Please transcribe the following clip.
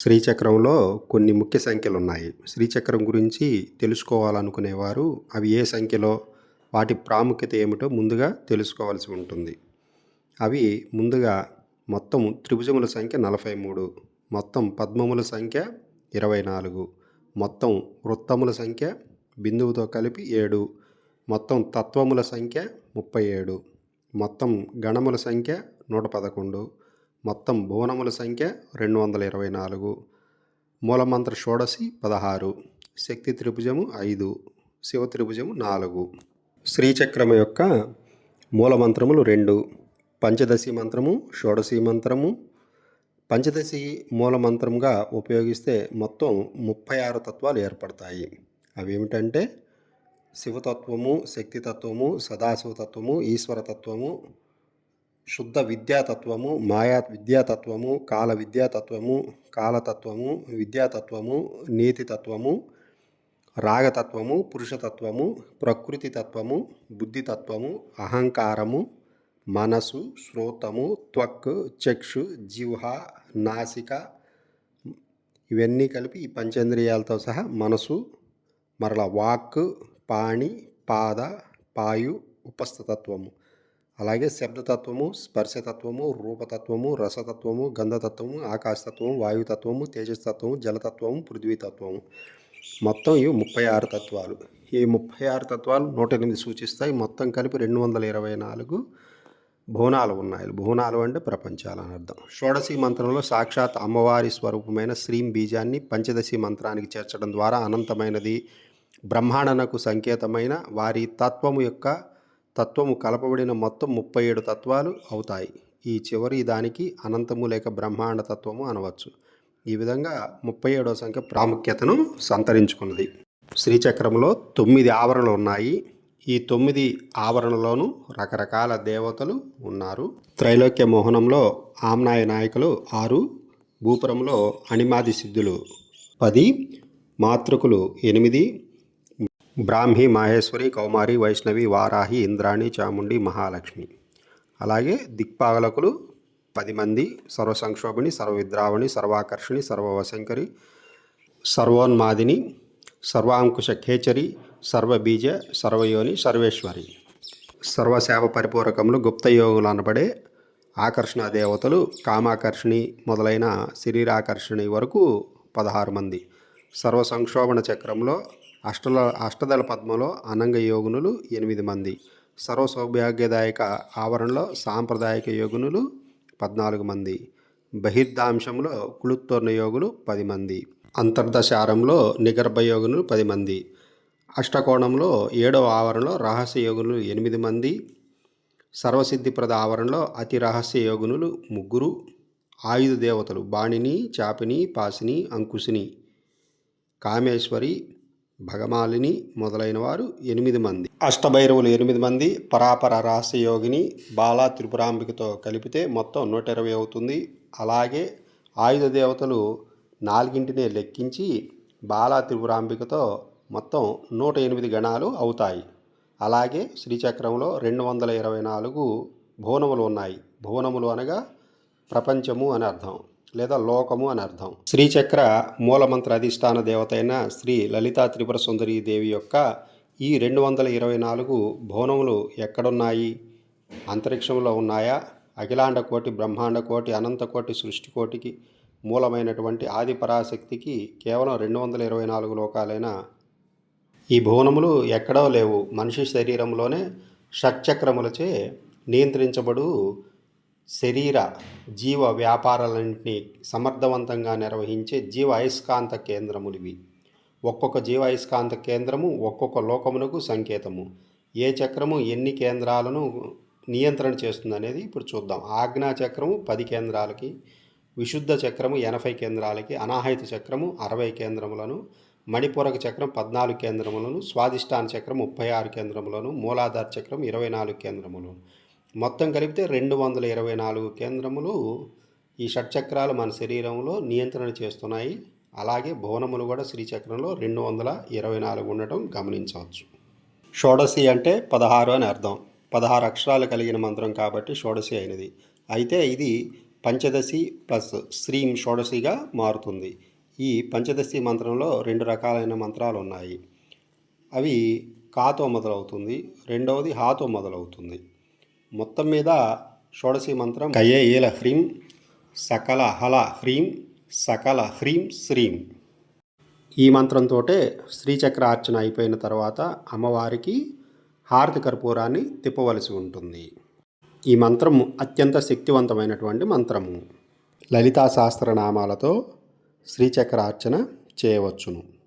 శ్రీచక్రంలో కొన్ని ముఖ్య సంఖ్యలు ఉన్నాయి శ్రీచక్రం గురించి తెలుసుకోవాలనుకునేవారు అవి ఏ సంఖ్యలో వాటి ప్రాముఖ్యత ఏమిటో ముందుగా తెలుసుకోవాల్సి ఉంటుంది. అవి ముందుగా మొత్తం త్రిభుజముల సంఖ్య నలభై మూడు మొత్తం పద్మముల సంఖ్య ఇరవై నాలుగు మొత్తం వృత్తముల సంఖ్య బిందువుతో కలిపి ఏడు మొత్తం తత్వముల సంఖ్య ముప్పై ఏడు మొత్తం గణముల సంఖ్య నూట పదకొండు మొత్తం భువనముల సంఖ్య రెండు వందల ఇరవై నాలుగు. మూలమంత్ర షోడశి పదహారు. శక్తి త్రిభుజము ఐదు. శివ త్రిభుజము నాలుగు. శ్రీచక్రము యొక్క మూలమంత్రములు రెండు. పంచదశి మంత్రము షోడశి మంత్రము. పంచదశి మూలమంత్రంగా ఉపయోగిస్తే మొత్తం ముప్పై ఆరు తత్వాలు ఏర్పడతాయి. అవి ఏమిటంటే శివతత్వము శక్తితత్వము సదాశివతత్వము ఈశ్వరతత్వము శుద్ధ విద్యాతత్వము మాయా విద్యాతత్వము కాల విద్యాతత్వము కాలతత్వము విద్యాతత్వము నీతితత్వము రాగతత్వము పురుషతత్వము ప్రకృతి తత్వము బుద్ధితత్వము అహంకారము మనసు శ్రోతము త్వక్ చక్షు జిహ్వ నాసిక ఇవన్నీ కలిపి ఈ పంచేంద్రియాలతో సహా మనసు మరల వాక్ పాణి పాద పాయు ఉపస్థతత్వము. అలాగే శబ్దతత్వము స్పర్శతత్వము రూపతత్వము రసతత్వము గంధతత్వము ఆకాశతత్వము వాయుతత్వము తేజస్తత్వము జలతత్వము పృథ్వీతత్వము. మొత్తం ఇవి ముప్పై ఆరు తత్వాలు. ఈ ముప్పై ఆరు తత్వాలు నూట ఎనిమిది సూచిస్తాయి. మొత్తం కలిపి రెండు వందల ఇరవై నాలుగు భువనాలు ఉన్నాయి. భువనాలు అంటే ప్రపంచాలు అని అర్థం. షోడశి మంత్రంలో సాక్షాత్ అమ్మవారి స్వరూపమైన శ్రీం బీజాన్ని పంచదశి మంత్రానికి చేర్చడం ద్వారా అనంతమైనది. బ్రహ్మాండనకు సంకేతమైన వారి తత్వము యొక్క తత్వము కలపబడిన మొత్తం ముప్పై ఏడు తత్వాలు అవుతాయి. ఈ చివరి దానికి అనంతము లేక బ్రహ్మాండ తత్వము అనవచ్చు. ఈ విధంగా ముప్పై ఏడవ సంఖ్య ప్రాముఖ్యతను సంతరించుకున్నది. శ్రీచక్రంలో తొమ్మిది ఆవరణలు ఉన్నాయి. ఈ తొమ్మిది ఆవరణలోనూ రకరకాల దేవతలు ఉన్నారు. త్రైలోక్య మోహనంలో ఆమ్నాయ నాయకులు ఆరు భూపురంలో అణిమాది సిద్ధులు పది మాతృకులు ఎనిమిది బ్రాహ్మి మాహేశ్వరి కౌమారి వైష్ణవి వారాహి ఇంద్రాణి చాముండి మహాలక్ష్మి. అలాగే దిక్పాలకులు పది మంది సర్వసంక్షోభిణి సర్వవిద్రావణి సర్వాకర్షిణి సర్వవశంకరి సర్వోన్మాదిని సర్వాంకుశ ఖేచరి సర్వబీజ సర్వయోని సర్వేశ్వరి. సర్వసేవ పరిపూరకములు గుప్తయోగులు అనబడే ఆకర్షణ దేవతలు కామాకర్షిణి మొదలైన శరీరాకర్షణి వరకు పదహారు మంది. సర్వ సంక్షోభణ చక్రంలో అష్టల అష్టదళ పద్మలో అనంగ యోగునులు ఎనిమిది మంది. సర్వ సౌభాగ్యదాయక ఆవరణలో సాంప్రదాయక యోగునులు పద్నాలుగు మంది. బహిర్దాంశంలో కుళుత్తోర్ణ యోగులు పది మంది. అంతర్దశారంలో నిగర్భ యోగులు పది మంది. అష్టకోణంలో ఏడవ ఆవరణలో రహస్య యోగులు ఎనిమిది మంది. సర్వసిద్ధిప్రద ఆవరణలో అతి రహస్య యోగునులు ముగ్గురు. ఆయుధ దేవతలు బాణిని చాపిని పాసిని అంకుశిని కామేశ్వరి భగమాలిని మొదలైన వారు ఎనిమిది మంది. అష్టభైరవులు ఎనిమిది మంది పరాపర రహస్యయోగిని బాలా త్రిపురాంబికతో కలిపితే మొత్తం నూట ఇరవై అవుతుంది. అలాగే ఆయుధ దేవతలు నాలుగింటినే లెక్కించి బాలా త్రిపురాంబికతో మొత్తం నూట ఎనిమిది గణాలు అవుతాయి. అలాగే శ్రీచక్రంలో రెండు వందల ఇరవై నాలుగు భువనములు ఉన్నాయి. భువనములు అనగా ప్రపంచము అని అర్థం. లేదా లోకము అని అర్థం. శ్రీచక్ర మూలమంత్ర అధిష్టాన దేవత అయిన శ్రీ లలితా త్రిపుర సుందరీ దేవి యొక్క ఈ రెండు వందల ఇరవై నాలుగు భువనములు ఎక్కడున్నాయి? అంతరిక్షంలో ఉన్నాయా? అఖిలాండ కోటి బ్రహ్మాండ కోటి అనంత కోటి సృష్టి కోటికి మూలమైనటువంటి ఆది పరాశక్తికి కేవలం రెండు వందల ఇరవై నాలుగు లోకాలైన ఈ భువనములు ఎక్కడో లేవు. మనిషి శరీరంలోనే షట్చక్రములచే నియంత్రించబడు శరీర జీవ వ్యాపారాలన్నింటినీ సమర్థవంతంగా నిర్వహించే జీవ అయస్కాంత కేంద్రములివి. ఒక్కొక్క జీవ అయస్కాంత కేంద్రము ఒక్కొక్క లోకమునకు సంకేతము. ఏ చక్రము ఎన్ని కేంద్రాలను నియంత్రణ చేస్తుంది అనేది ఇప్పుడు చూద్దాం. ఆజ్ఞా చక్రము పది కేంద్రాలకి విశుద్ధ చక్రము ఎనభై కేంద్రాలకి అనాహిత చక్రము అరవై కేంద్రములను మణిపూరక చక్రం పద్నాలుగు కేంద్రములను స్వాదిష్టాన చక్రం ముప్పై ఆరు కేంద్రములను మూలాధార చక్రం ఇరవై నాలుగు కేంద్రములను. మొత్తం కలిపితే రెండు వందల ఇరవై నాలుగు కేంద్రములు ఈ షట్చక్రాలు మన శరీరంలో నియంత్రణ చేస్తున్నాయి. అలాగే భువనములు కూడా శ్రీచక్రంలో రెండు వందల ఇరవై నాలుగు ఉండటం గమనించవచ్చు. షోడశి అంటే పదహారు అని అర్థం. పదహారు అక్షరాలు కలిగిన మంత్రం కాబట్టి షోడశి అయినది. అయితే ఇది పంచదశి ప్లస్ శ్రీం షోడశిగా మారుతుంది. ఈ పంచదశి మంత్రంలో రెండు రకాలైన మంత్రాలు ఉన్నాయి. అవి కాతో మొదలవుతుంది. రెండవది హాతో మొదలవుతుంది. మొత్తం మీద షోడశి మంత్రం కయ్య ఏల హ్రీం సకల హల హ్రీం సకల హ్రీం శ్రీం. ఈ మంత్రంతో శ్రీచక్ర అర్చన అయిపోయిన తర్వాత అమ్మవారికి హారతి కర్పూరాన్ని తిప్పవలసి ఉంటుంది. ఈ మంత్రం అత్యంత శక్తివంతమైనటువంటి మంత్రము. లలితా సహస్రనామాలతో శ్రీచక్ర అర్చన చేయవచ్చును.